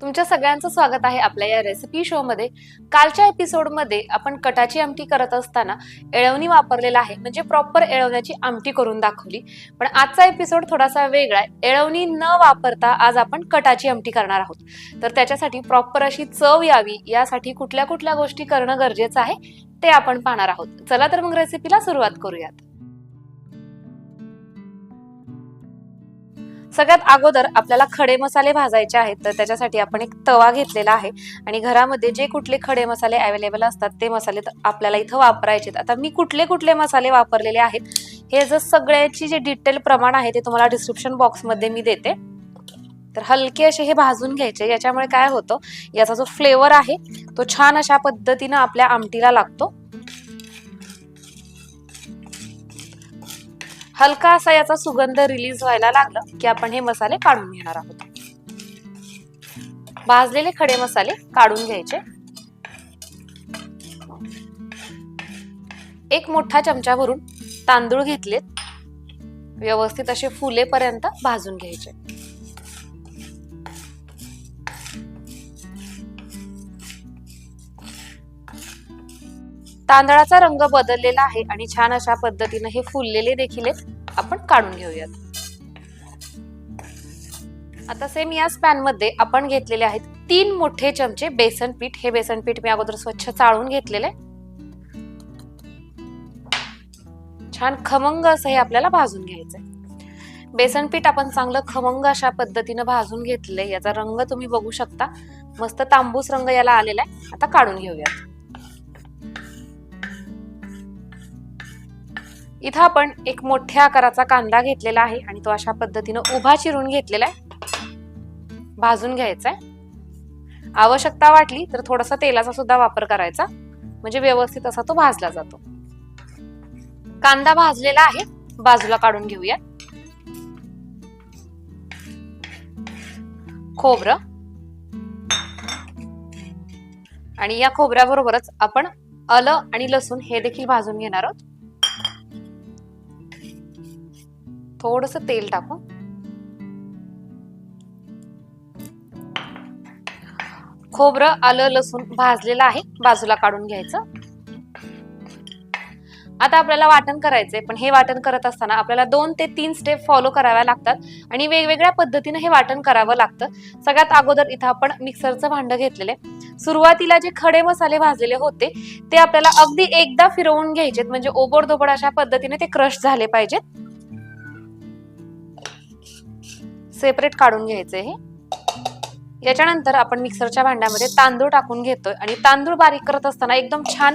तुमच्या सगळ्यांचं स्वागत आहे आपल्या या रेसिपी शो मध्ये. कालच्या एपिसोडमध्ये आपण कटाची आमटी करत असताना एळवणी वापरलेला आहे. म्हणजे प्रॉपर एळवण्याची आमटी करून दाखवली. पण आजचा एपिसोड थोडासा वेगळा आहे. एळवणी न वापरता आज आपण कटाची आमटी करणार आहोत. तर त्याच्यासाठी प्रॉपर अशी चव यावी यासाठी कुठल्या कुठल्या गोष्टी करणं गरजेचं आहे ते आपण पाहणार आहोत. चला तर मग रेसिपीला सुरुवात करूयात. सगळ्यात अगोदर आपल्याला खडे मसाले भाजायचे आहेत तर त्याच्यासाठी आपण एक तवा घेतलेला आहे. आणि घरामध्ये जे कुठले खडे मसाले अवेलेबल असतात ते मसाले आपल्याला इथं वापरायचे आहेत. आता मी कुठले कुठले मसाले वापरलेले आहेत हे जर सगळ्याची जे डिटेल प्रमाण आहे ते तुम्हाला डिस्क्रिप्शन बॉक्समध्ये मी देते. तर हलके असे हे भाजून घ्यायचे. याच्यामुळे काय होतं याचा जो फ्लेवर आहे तो छान अशा पद्धतीनं आपल्या आमटीला लागतो. हलका असा याचा सुगंध रिलीज व्हायला लागला की आपण हे मसाले काढून घेणार आहोत. भाजलेले खडे मसाले काढून घ्यायचे. एक मोठा चमचा भरून तांदूळ घेतलेत. व्यवस्थित असे फुलेपर्यंत भाजून घ्यायचे. तांदळाचा रंग बदललेला आहे आणि छान अशा पद्धतीने हे फुललेले देखील आहेत. आपण काढून घेऊयात. आता सेम याच पॅनमध्ये आपण घेतलेले आहेत तीन मोठे चमचे बेसन पीठ. हे बेसन पीठ मी अगोदर स्वच्छ चाळून घेतलेले छान खमंग असं हे आपल्याला भाजून घ्यायचंय. बेसन पीठ आपण चांगलं खमंग अशा पद्धतीनं भाजून घेतलंय. याचा रंग तुम्ही बघू शकता. मस्त तांबूस रंग याला आलेला आहे. आता काढून घेऊयात. इथं आपण एक मोठ्या आकाराचा कांदा घेतलेला आहे आणि तो अशा पद्धतीनं उभा चिरून घेतलेला आहे. भाजून घ्यायचा आहे. आवश्यकता वाटली तर थोडासा तेलाचा सुद्धा वापर करायचा. म्हणजे व्यवस्थित असा तो भाजला जातो. कांदा भाजलेला आहे. बाजूला काढून घेऊया. खोबरं. आणि या खोबऱ्याबरोबरच आपण आलं आणि लसूण हे देखील भाजून घेणार आहोत. थोडस तेल टाकू. खोबरं आलं लसूण भाजलेलं आहे. बाजूला काढून घ्यायचं. आता आपल्याला वाटण करायचंय पण हे वाटण करत असताना आपल्याला दोन ते तीन स्टेप फॉलो कराव्या लागतात आणि वेगवेगळ्या पद्धतीने हे वाटण करावं लागतं. सगळ्यात अगोदर इथं आपण मिक्सरचं भांड घेतलेले सुरुवातीला जे खडे मसाले भाजलेले होते ते आपल्याला अगदी एकदा फिरवून घ्यायचेत. म्हणजे ओबडधोबड अशा पद्धतीने ते क्रश झाले पाहिजेत. सेपरेट काढून घ्यायचे हे. याच्यानंतर आपण मिक्सरच्या भांड्यामध्ये तांदूळ टाकून घेतोय आणि तांदूळ बारीक करत असताना एकदम छान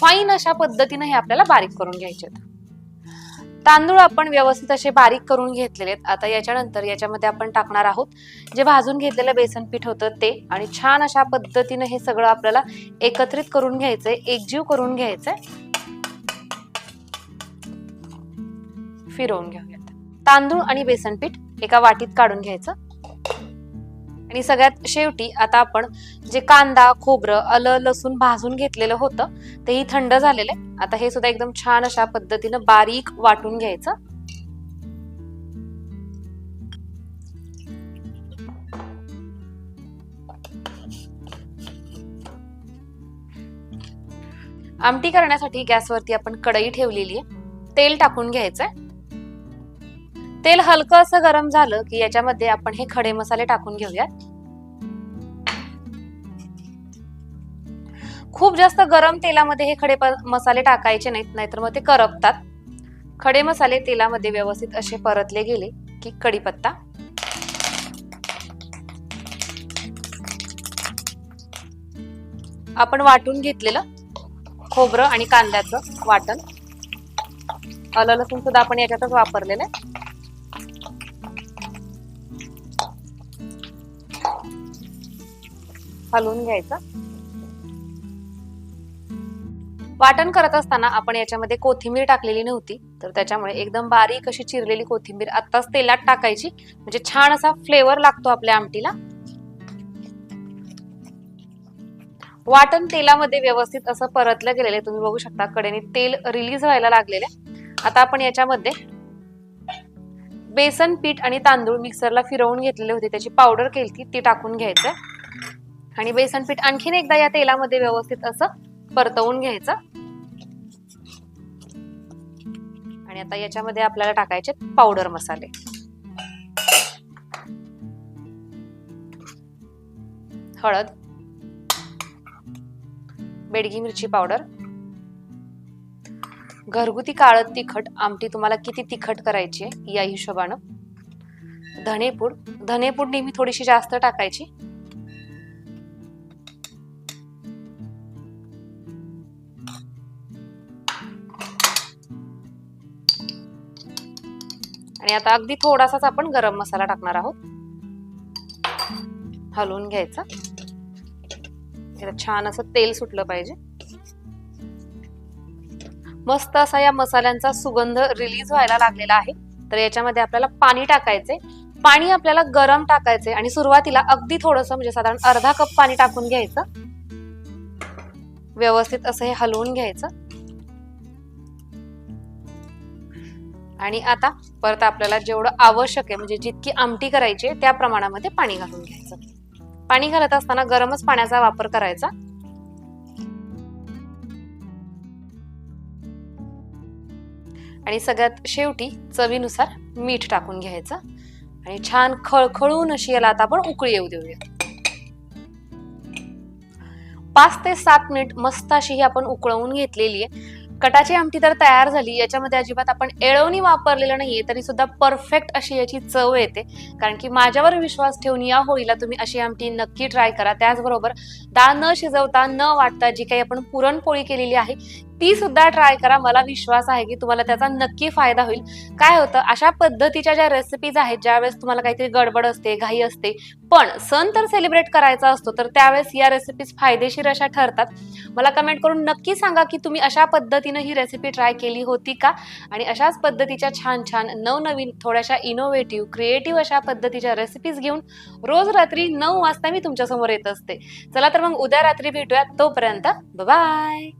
फाईन अशा पद्धतीने हे आपल्याला बारीक करून घ्यायचे तांदूळ आपण व्यवस्थित असे बारीक करून घेतलेले आहेत. आता याच्यानंतर याच्यामध्ये आपण टाकणार आहोत जे भाजून घेतलेलं बेसन पीठ होतं ते आणि छान अशा पद्धतीने हे सगळं आपल्याला एकत्रित करून घ्यायचंय एकजीव करून घ्यायचंय. फिरवून घेऊयात. तांदूळ आणि बेसन पीठ एका वाटीत काढून घ्यायचं. आणि सगळ्यात शेवटी आता आपण जे कांदा खोबरं आलं लसूण भाजून घेतलेलं होतं तेही थंड झालेलं आहे. आता हे सुद्धा एकदम छान अशा पद्धतीनं बारीक वाटून घ्यायचं. आमटी करण्यासाठी गॅसवरती आपण कढई ठेवलेली आहे. तेल टाकून घ्यायचंय. तेल हलकं असं गरम झालं की याच्यामध्ये आपण हे खडे मसाले टाकून घेऊयात. खूप जास्त गरम तेलामध्ये हे खडे मसाले टाकायचे नाहीत नाहीतर मग ते करपतात. खडे मसाले तेलामध्ये व्यवस्थित असे परतले गेले की कढीपत्ता. आपण वाटून घेतलेलं खोबरं आणि कांद्याचं वाटण. आलं लसूण सुद्धा आपण याच्यातच वापरलेलं आहे. हलवून घ्यायचं. वाटण करत असताना आपण याच्यामध्ये कोथिंबीर टाकलेली नव्हती तर त्याच्यामुळे एकदम बारीक अशी चिरलेली कोथिंबीर आत्ताच तेलात टाकायची. म्हणजे छान असा फ्लेवर लागतो आपल्या आमटीला. वाटण तेलामध्ये व्यवस्थित असं परतलं गेलेलं आहे. तुम्ही बघू शकता कडेने तेल रिलीज व्हायला लागलेले आता आपण याच्यामध्ये बेसन पीठ आणि तांदूळ मिक्सरला फिरवून घेतलेले होते. त्याची पावडर केली ती टाकून घ्यायचं आणि बेसन पीठ आणखीन एकदा या तेलामध्ये व्यवस्थित असं परतवून घ्यायचं. आणि आता याच्यामध्ये आपल्याला टाकायचे पावडर मसाले. हळद. बेडगी मिरची पावडर घरगुती काळद तिखट आमटी तुम्हाला किती तिखट करायची आहे या हिशोबानं. धनेपूड. धनेपूड नेहमी थोडीशी जास्त टाकायची. आणि आता अगदी थोडासाच आपण गरम मसाला टाकणार आहोत. हलवून घ्यायचा. छान असं तेल सुटलं पाहिजे. मस्त असा या मसाल्यांचा सुगंध रिलीज व्हायला लागलेला आहे. तर याच्यामध्ये आपल्याला पाणी टाकायचे पाणी आपल्याला गरम टाकायचे आणि सुरुवातीला अगदी थोडंसं म्हणजे साधारण अर्धा कप पाणी टाकून घ्यायचं. व्यवस्थित असं हे हलवून घ्यायचं. आणि आता परत आपल्याला जेवढं आवश्यक आहे म्हणजे जितकी आमटी करायची आहे त्या प्रमाणामध्ये पाणी घालून घ्यायचं. पाणी घालत असताना गरमच पाण्याचा वापर करायचा. आणि सगळ्यात शेवटी चवीनुसार मीठ टाकून घ्यायचं. आणि छान खळखळून अशी याला आता आपण उकळी येऊ देऊया. पाच ते सात मिनिट मस्त अशी ही आपण उकळवून घेतलेली आहे. कटाची आमटी तर तयार झाली. याच्यामध्ये अजिबात आपण एळवणी वापरलेलं नाहीये तरी सुद्धा परफेक्ट अशी याची चव येते. कारण की माझ्यावर विश्वास ठेवून या होळीला तुम्ही अशी आमटी नक्की ट्राय करा. त्याचबरोबर डाळ न शिजवता न वाटता जी काही आपण पुरणपोळी केलेली आहे ती सुद्धा ट्राय करा. मला विश्वास आहे की तुम्हाला त्याचा नक्की फायदा होईल. काय होतं अशा पद्धतीच्या ज्या रेसिपीज आहेत ज्यावेळेस तुम्हाला काहीतरी गडबड असते घाई असते पण सण तर सेलिब्रेट करायचा असतो तर त्यावेळेस या रेसिपीज फायदेशीर अशा ठरतात. मला कमेंट करून नक्की सांगा की तुम्ही अशा पद्धतीनं ही रेसिपी ट्राय केली होती का? आणि अशाच पद्धतीच्या छान छान नवनवीन थोड्याशा इनोव्हेटिव्ह क्रिएटिव्ह अशा पद्धतीच्या रेसिपीज घेऊन रोज रात्री नऊ वाजता मी तुमच्यासमोर येत असते. चला तर मग उद्या रात्री भेटूयात. तोपर्यंत बाय